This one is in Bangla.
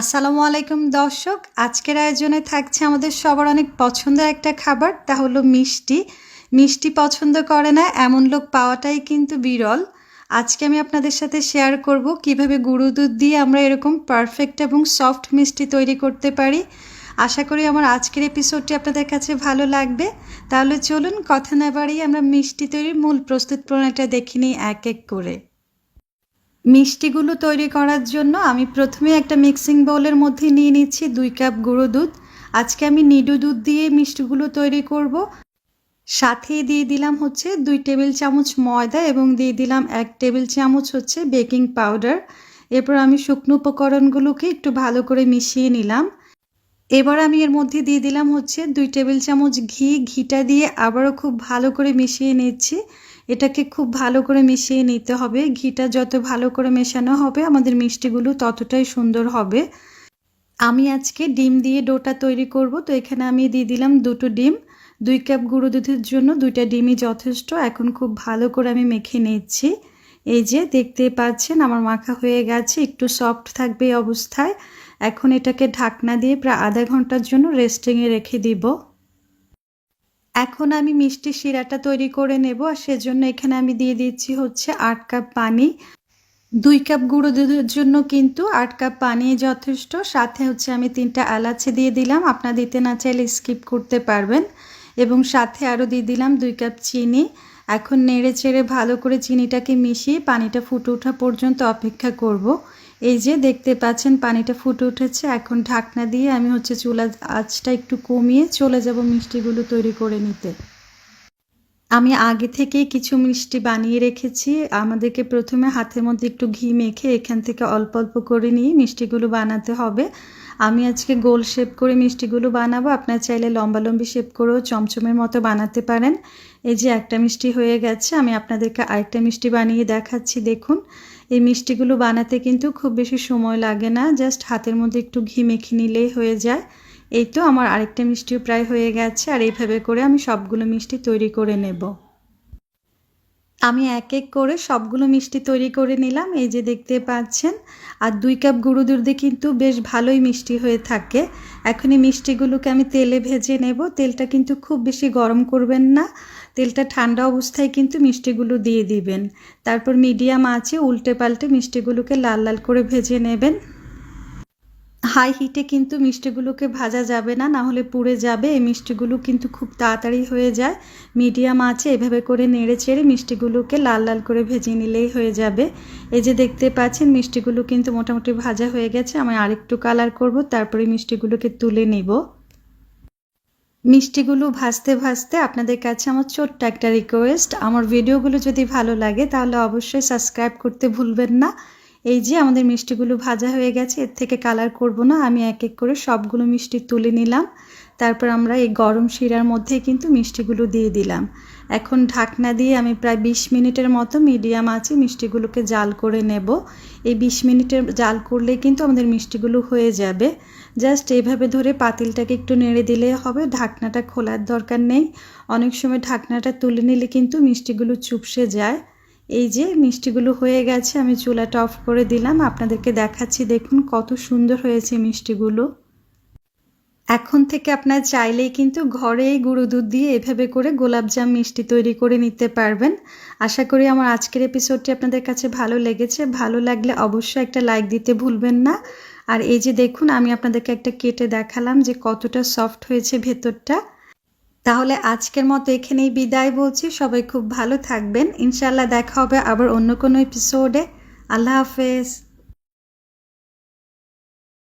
আসসালামু আলাইকুম দর্শক। আজকের আয়োজনে থাকছে আমাদের সবার অনেক পছন্দের একটা খাবার, তা হলো মিষ্টি। মিষ্টি পছন্দ করে না, এমন লোক পাওয়াটাই কিন্তু বিরল। আজকে আমি আপনাদের সাথে শেয়ার করব কীভাবে গুঁড়ো দুধ দিয়ে আমরা এরকম পারফেক্ট এবং সফট মিষ্টি তৈরি করতে পারি। আশা করি আমার আজকের এপিসোডটি আপনাদের কাছে ভালো লাগবে। তাহলে চলুন কথা না বাড়িয়ে আমরা মিষ্টি তৈরির মূল প্রস্তুত প্রণালীটা দেখে নিই এক এক করে। মিষ্টিগুলো তৈরি করার জন্য আমি প্রথমে একটা মিক্সিং বাউলের মধ্যে নিয়ে নিচ্ছি দুই কাপ গুঁড়ো দুধ। আজকে আমি নিডু দুধ দিয়ে মিষ্টিগুলো তৈরি করব। সাথে দিয়ে দিলাম হচ্ছে দুই টেবিল চামচ ময়দা এবং দিয়ে দিলাম এক টেবিল চামচ হচ্ছে বেকিং পাউডার। এরপর আমি শুকনো উপকরণগুলোকে একটু ভালো করে মিশিয়ে নিলাম। এবার আমি এর মধ্যে দিয়ে দিলাম হচ্ছে দুই টেবিল চামচ ঘি, ঘিটা দিয়ে আবারও খুব ভালো করে মিশিয়ে নিচ্ছি। এটাকে খুব ভালো করে মিশিয়ে নিতে হবে। ঘিটা যত ভালো করে মেশানো হবে, আমাদের মিষ্টিগুলো ততটাই সুন্দর হবে। আমি আজকে ডিম দিয়ে ডোটা তৈরি করব। তো এখানে আমি দিয়ে দিলাম দুটো ডিম। দুই কাপ গুঁড়ো দুধের জন্য দুইটা ডিমই যথেষ্ট। এখন খুব ভালো করে আমি মেখে নিচ্ছি। এই যে দেখতে পাচ্ছেন, আমার মাখা হয়ে গেছে, একটু সফট থাকবে এই অবস্থায়। এখন এটাকে ঢাকনা দিয়ে প্রায় আধা ঘণ্টার জন্য রেস্টিংয়ে রেখে দিব। এখন আমি মিষ্টি শিরাটা তৈরি করে নেব, আর সেজন্য এখানে আমি দিয়ে দিচ্ছি হচ্ছে আট কাপ পানি। দুই কাপ গুঁড়ো দুধের জন্য কিন্তু আট কাপ পানি যথেষ্ট। সাথে হচ্ছে আমি তিনটা এলাচি দিয়ে দিলাম, আপনার দিতে না চাইলে স্কিপ করতে পারবেন। এবং সাথে আরও দিয়ে দিলাম দুই কাপ চিনি। এখন নেড়ে চেড়ে ভালো করে চিনিটাকে মিশিয়ে পানিটা ফুটে ওঠা পর্যন্ত অপেক্ষা করব। এই যে দেখতে পাচ্ছেন পানিটা ফুটে উঠেছে এখন ঢাকনা দিয়ে আমি হচ্ছে চুলা আঁচটা একটু কমিয়ে চলে যাব মিষ্টিগুলো তৈরি করে নিতে আমি আগে থেকেই কিছু মিষ্টি বানিয়ে রেখেছি। আমাদেরকে প্রথমে হাতের মধ্যে একটু ঘি মেখে এখান থেকে অল্প অল্প করে নিয়ে মিষ্টিগুলো বানাতে হবে। আমি আজকে গোল শেপ করে মিষ্টিগুলো বানাবো। আপনার চাইলে লম্বা লম্বি শেপ করেও চমচমের মতো বানাতে পারেন। এই যে একটা মিষ্টি হয়ে গেছে, আমি আপনাদেরকে আরেকটা মিষ্টি বানিয়ে দেখাচ্ছি। দেখুন, এই মিষ্টিগুলো বানাতে কিন্তু খুব বেশি সময় লাগে না। জাস্ট হাতের মধ্যে একটু ঘি মেখে নিলেই হয়ে যায়। এই তো আমার আরেকটা মিষ্টিও প্রায় হয়ে গেছে, আর এইভাবে করে আমি সবগুলো মিষ্টি তৈরি করে নেব। আমি এক এক করে সবগুলো মিষ্টি তৈরি করে নিলাম, এই যে দেখতে পাচ্ছেন। আর দুই কাপ গুঁড়ো দুধে কিন্তু বেশ ভালোই মিষ্টি হয়ে থাকে। এখন এই মিষ্টিগুলোকে আমি তেলে ভেজে নেব। তেলটা কিন্তু খুব বেশি গরম করবেন না। তেলটা ঠান্ডা অবস্থায় কিন্তু মিষ্টিগুলো দিয়ে দিবেন। তারপর মিডিয়াম আছে উল্টে পাল্টে মিষ্টিগুলোকে লাল লাল করে ভেজে নেবেন। হাই হিটে কিন্তু মিষ্টিগুলোকে ভাজা যাবে না না হলে পুড়ে যাবে। এই মিষ্টিগুলো কিন্তু খুব তাড়াতাড়ি হয়ে যায়। মিডিয়াম আছে, এভাবে করে নেড়ে চেড়ে মিষ্টিগুলোকে লাল লাল করে ভেজে নিলেই হয়ে যাবে। এই যে দেখতে পাচ্ছেন, মিষ্টিগুলো কিন্তু মোটামুটি ভাজা হয়ে গেছে। আমি আরেকটু কালার করব, তারপরে মিষ্টিগুলোকে তুলে নিব। মিষ্টিগুলো ভাজতে ভাজতে আপনাদের কাছে আমার ছোট্ট একটা রিকোয়েস্ট আমার ভিডিওগুলো যদি ভালো লাগে, তাহলে অবশ্যই সাবস্ক্রাইব করতে ভুলবেন না। এই যে আমাদের মিষ্টিগুলো ভাজা হয়ে গেছে, এর থেকে কালার করব না। আমি এক এক করে সবগুলো মিষ্টি তুলে নিলাম। তারপর আমরা এই গরম শিরার মধ্যে কিন্তু মিষ্টিগুলো দিয়ে দিলাম। এখন ঢাকনা দিয়ে আমি প্রায় ২০ মিনিটের মতো মিডিয়াম আছে মিষ্টিগুলোকে জাল করে নেব। এই ২০ মিনিটের জাল করলে কিন্তু আমাদের মিষ্টিগুলো হয়ে যাবে। জাস্ট এইভাবে ধরে পাতিলটাকে একটু নেড়ে দিলে হবে। ঢাকনাটা খোলার দরকার নেই। অনেক সময় ঢাকনাটা তুলে নিলে কিন্তু মিষ্টিগুলো চুপসে যায়। এই যে মিষ্টিগুলো হয়ে গেছে, আমি চুলাটা অফ করে দিলাম। আপনাদেরকে দেখাচ্ছি, দেখুন কত সুন্দর হয়েছে মিষ্টিগুলো। এখন থেকে আপনার চাইলেই কিন্তু ঘরে গুঁড়ো দুধ দিয়ে এভাবে করে গোলাপজাম মিষ্টি তৈরি করে নিতে পারবেন। আশা করি আমার আজকের এপিসোডটি আপনাদের কাছে ভালো লেগেছে। ভালো লাগলে অবশ্যই একটা লাইক দিতে ভুলবেন না। আর এই যে দেখুন, আমি আপনাদেরকে একটা কেটে দেখালাম যে কতটা সফট হয়েছে ভেতরটা। তাহলে আজকের মতো এখানেই বিদায় বলছি। সবাই খুব ভালো থাকবেন। ইনশাল্লাহ দেখা হবে আবার অন্য কোনো এপিসোডে আল্লাহ হাফেজ।